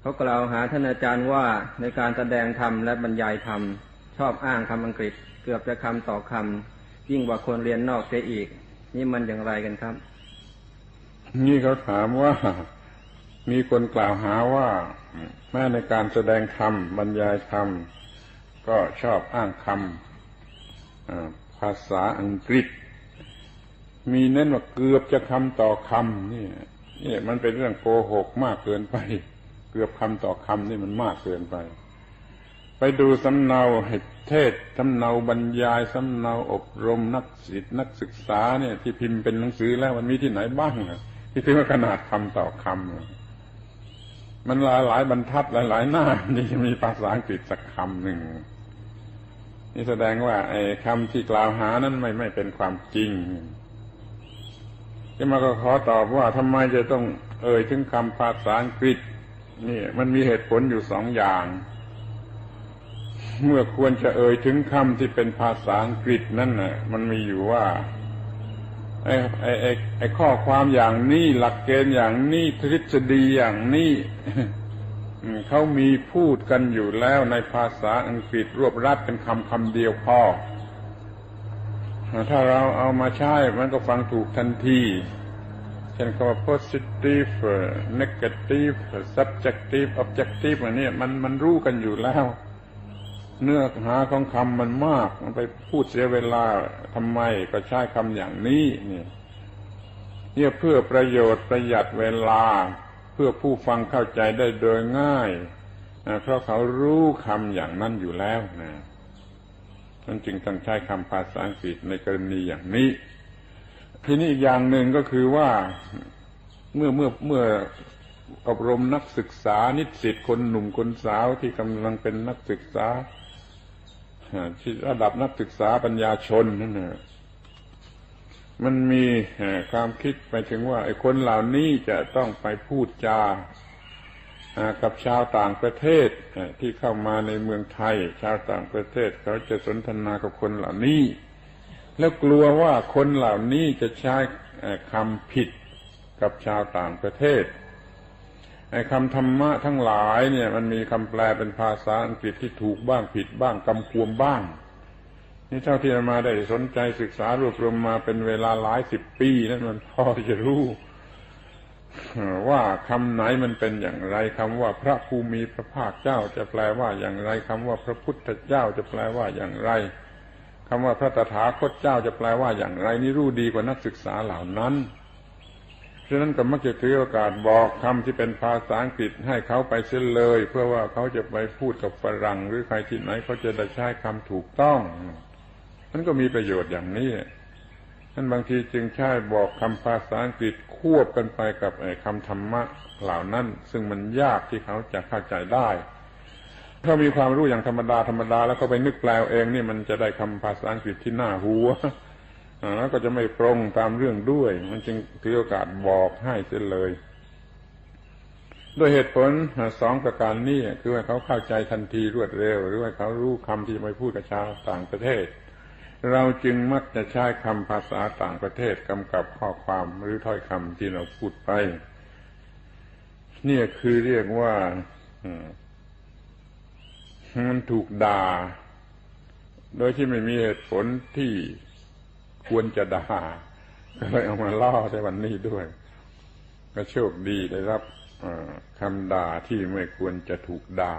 เขากล่าวหาท่านอาจารย์ว่าในการแสดงธรรมและบรรยายธรรม ชอบอ้างคำอังกฤษ เกือบจะคำต่อคำยิ่งกว่าคนเรียนนอกเสียอีก นี่มันอย่างไรกันครับ นี่เขาถามว่ามีคนกล่าวหาว่าแม้ในการแสดงธรรมบรรยายธรรม ก็ชอบอ้างคำภาษาอังกฤษ มีเน้นว่าเกือบจะคำต่อคำนี่นี่มันเป็นเรื่องโกหกมากเกินไป เกือบคำต่อคำนี่มันมากเกินไป ไปดูสำเนาเหตเทศสำเนาบรรยายสำเนาอบรมนักศิษย์นักศึกษาเนี่ย ที่พิมพ์เป็นหนังสือแล้วมันมีที่ไหนบ้างที่ถึงว่าขนาดคำต่อคำมันหลายหลายบรรทัดหลายหลายหน้านี่มีภาษาอังกฤษสักคำหนึ่งนี่แสดงว่าไอ้คำที่กล่าวหานั้นไม่ไม่เป็นความจริงที่มาก็ขอตอบว่าทำไมจะต้องเอ่ยถึงคำภาษาอังกฤษ นี่มันมีเหตุผลอยู่สองอย่าง เมื่อควรจะเอ่ยถึงคำที่เป็นภาษาอังกฤษนั่นน่ะ มันมีอยู่ว่าไอ้ไอ้ไอ้ไอ้ข้อความอย่างนี้หลักเกณฑ์อย่างนี้ทฤษฎีอย่างนี้เขามีพูดกันอยู่แล้วในภาษาอังกฤษรวบรัดเป็นคำคำเดียวพอถ้าเราเอามาใช้มันก็ฟังถูกทันที ช่นคำว่า positive negative subjective objective อันนี้มันมันรู้กันอยู่แล้ว เนื้อหาของคำมันมาก มันไปพูดเสียเวลาทำไมก็ใช้คำอย่างนี้นี่เนี่ยเพื่อประโยชน์ประหยัดเวลา เพื่อผู้ฟังเข้าใจได้โดยง่ายเพราะเขารู้คำอย่างนั้นอยู่แล้วนะมันจึงต้องใช้คำภาษาอังกฤษในกรณีอย่างนี้ ทีนี้อีกอย่างหนึ่งก็คือว่าเมื่อเมื่อเมื่ออบรมนักศึกษานิสิตคนหนุ่มคนสาวที่กำลังเป็นนักศึกษาที่ระดับนักศึกษาปัญญาชนนั่นนะมันมีความคิดไปถึงว่าไอ้คนเหล่านี้จะต้องไปพูดจากับชาวต่างประเทศที่เข้ามาในเมืองไทย ชาวต่างประเทศเขาจะสนทนากับคนเหล่านี้ แล้วกลัวว่าคนเหล่านี้จะใช้คำผิดกับชาวต่างประเทศไอ้คำธรรมะทั้งหลายเนี่ย มันมีคำแปลเป็นภาษาอังกฤษที่ถูกบ้างผิดบ้างกำควมบ้าง นี่เท่าที่มาได้สนใจศึกษารวบรวมมาเป็นเวลาหลายสิบปีนั้นมันพอจะรู้ว่าคำไหนมันเป็นอย่างไรคำว่าพระภูมิพระภาคเจ้าจะแปลว่าอย่างไรคำว่าพระพุทธเจ้าจะแปลว่าอย่างไร คำว่าพระตถาคตเจ้าจะแปลว่าอย่างไรนี่รู้ดีกว่านักศึกษาเหล่านั้นฉะนั้นก็มักจะถือโอกาสบอกคำที่เป็นภาษาอังกฤษให้เขาไปเสียเลย เพื่อว่าเขาจะไปพูดกับฝรั่ง หรือใครที่ไหนเขาจะได้ใช้คำถูกต้องมันก็มีประโยชน์อย่างนี้ท่นบางทีจึงใช้บอกคำภาษาอังกฤษควบกันไปกับคำธรรมะเหล่านั้น ซึ่งมันยากที่เขาจะเข้าใจได้ เขามีความรู้อย่างธรรมดาธรรมดาแล้วเขาไปนึกแปลเองนี่มันจะได้คำภาษาอังกฤษที่น่าหัวแล้วก็จะไม่ตรงตามเรื่องด้วย มันจึงถือโอกาสบอกให้เสียเลยด้วยเหตุผลสองประการนี้คือว่าเขาเข้าใจทันทีรวดเร็ว หรือว่าเขารู้คำที่จะไปพูดกับชาวต่างประเทศ เราจึงมักจะใช้คำภาษาต่างประเทศกำกับข้อความหรือถ้อยคำที่เราพูดไปเนี่ยคือเรียกว่า มันถูกด่า โดยที่ไม่มีเหตุผลที่ควรจะด่าก็เลยเอามาล่อในวันนี้ด้วย ก็โชคดีได้รับคำด่าที่ไม่ควรจะถูกด่า